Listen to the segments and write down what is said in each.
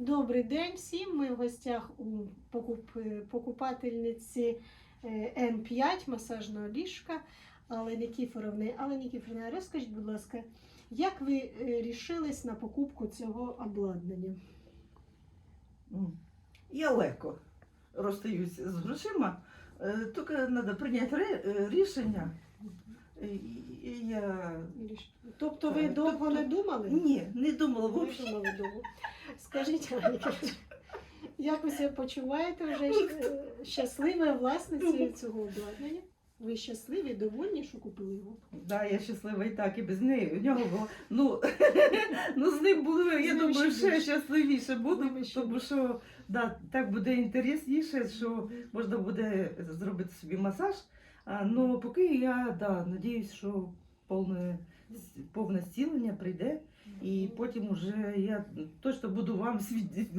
Добрий день всім. Ми в гостях у покуп... покупательниці е, Н5 масажного ліжка Алли Нікіфоровни. Алла Нікіфоровна, розкажіть, будь ласка, як ви е, рішились на покупку цього обладнання? Я легко розстаюсь з грошима, е, тільки треба прийняти е, рішення. Я Тобто ви довго тобто- не думали? ні, не думала Не думали довго. Скажіть, Нікіфоровна, як ви себе почуваєте вже щасливою власницею цього обладнання? Ви щасливі, довольні, що купили його? Да, я щаслива і так, і без неї. У нього було. Ну, ну з ним було, я думаю, ще щасливіше буду, тому що да, так буде інтересніше, що можна буде зробити собі масаж. Ну, поки я да, надіюсь, що повне, повне зцілення прийде. І потім уже я точно буду вам свід...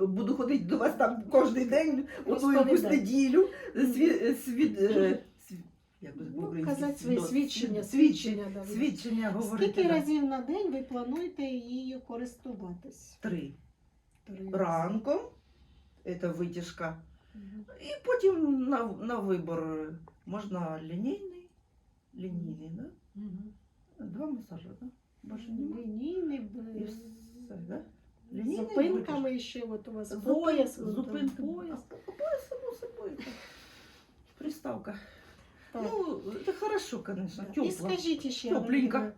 буду ходити до вас там кожен день, одну якусь неділю. Свід... Свід... е. Як Ну, казати свої свідчення, свідчення. свідчення. да. Свідчення говорити. Скільки разів на день ви плануєте її користуватись? Три. Три. Ранком, це витяжка. І потім на, на вибор можна лінійний, лінійний, да? Два масажі, да? Немає. Лінійний, І все, да? з Лінійний зупинками ще от у вас пояс. зупинка. пояс. Пояс, само собою. Приставка. Так. Ну, це хорошо, звісно, І скажіть ще, Тепленько.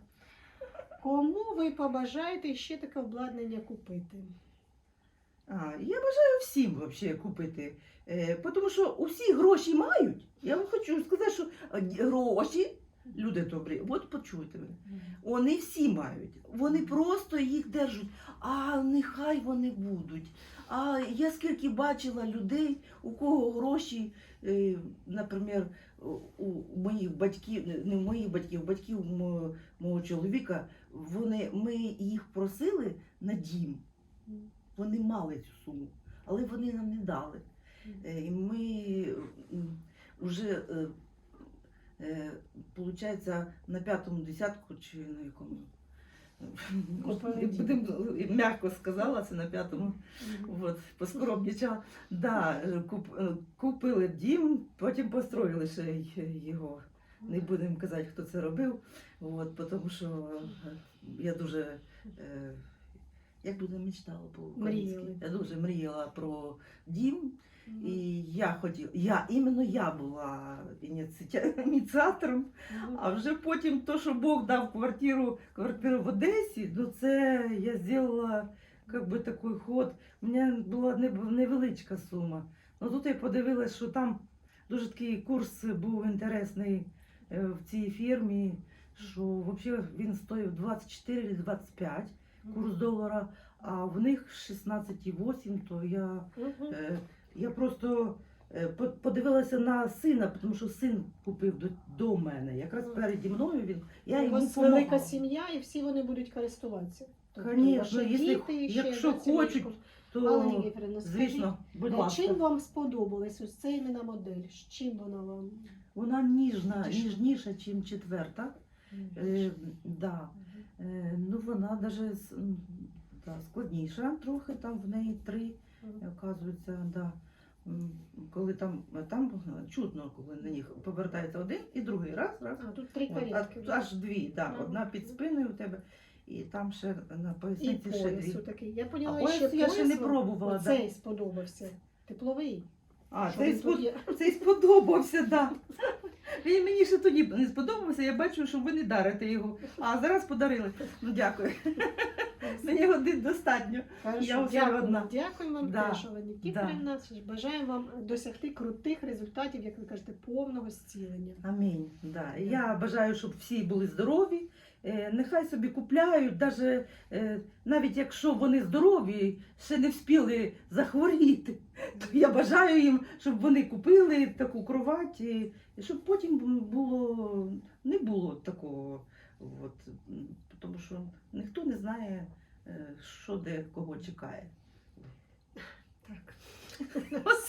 Кому ви побажаєте ще таке обладнання купити? А, я бажаю всім вообще купити. Е, тому що усі гроші мають. Я вам хочу сказати, що е, гроші, люди добрі, от почуйте мене. Вони всі мають. Вони просто їх держать. А нехай вони будуть. А я скільки бачила людей, у кого гроші, е, наприклад, у у моїх батьків, не в моїх батьків, батьків мого, мого чоловіка, вони, ми їх просили на дім. Вони мали цю суму, але вони нам не дали. Е, І ми вже, виходить, на п'ятому десятку чи на якому. Будем, м'яко сказала, це на п'ятому. Мгм. От. Да, е, куп, е, купили дім, потім построїли ще його. Не будемо казати, хто це робив. От, тому що е, я дуже. Е, як би не мечтала по-українськи. Я дуже мріяла про дім. Мгм. І я хотіла, я, іменно я була ініціатором, Мгм. а вже потім то, що Бог дав квартиру, квартиру в Одесі, ну це я зробила как би такий ход. У мене була невеличка сума. Ну тут я подивилась, що там дуже такий курс був інтересний е, в цій фірмі, що взагалі він стоїв 24 чи 25 курс долара, а в них 16,8, то я, е, я просто е, по- подивилася на сина, тому що син купив до, до мене. Якраз переді мною він. Я У йому вас велика сім'я і всі вони будуть користуватися. Тобто Конечно, якщо- діти якщо хочуть. То, Алла Ігорівна, скажіть, звісно, будь ласка. чим вам сподобалась ось ця іменно модель? З чим вона вам? Вона ніжна, Ніжна. ніжніша, ніж четверта. Е, да. Е, ну вона навіть да, складніша трохи, там в неї три, оказується, да. Коли там, там чутно, коли на них повертається один і другий раз, раз. А, тут три От, аж дві, да. Мгм. одна під спиною у тебе, і там ще на поясниці ще дві. такий. Я поняла, А пояс ще я ще не пробувала, да. Сподобався. Тепловий. А, цей, спод... цей сподобався, да. Він мені ще тоді не сподобався, я бачу, що ви не дарите його. А зараз подарили. Ну дякую. Мені один достатньо. Я дякую, одна. дякую вам, Да, Нікіфорівна. Бажаємо вам досягти крутих результатів, як ви кажете, повного зцілення. Амінь. Да. Я бажаю, щоб всі були здорові. Е, Нехай собі купляють, даже, е, навіть якщо вони здорові, ще не вспіли захворіти. То я бажаю їм, щоб вони купили таку кровать, і щоб потім було, не було такого. От, тому що ніхто не знає, е, що де кого чекає. Так.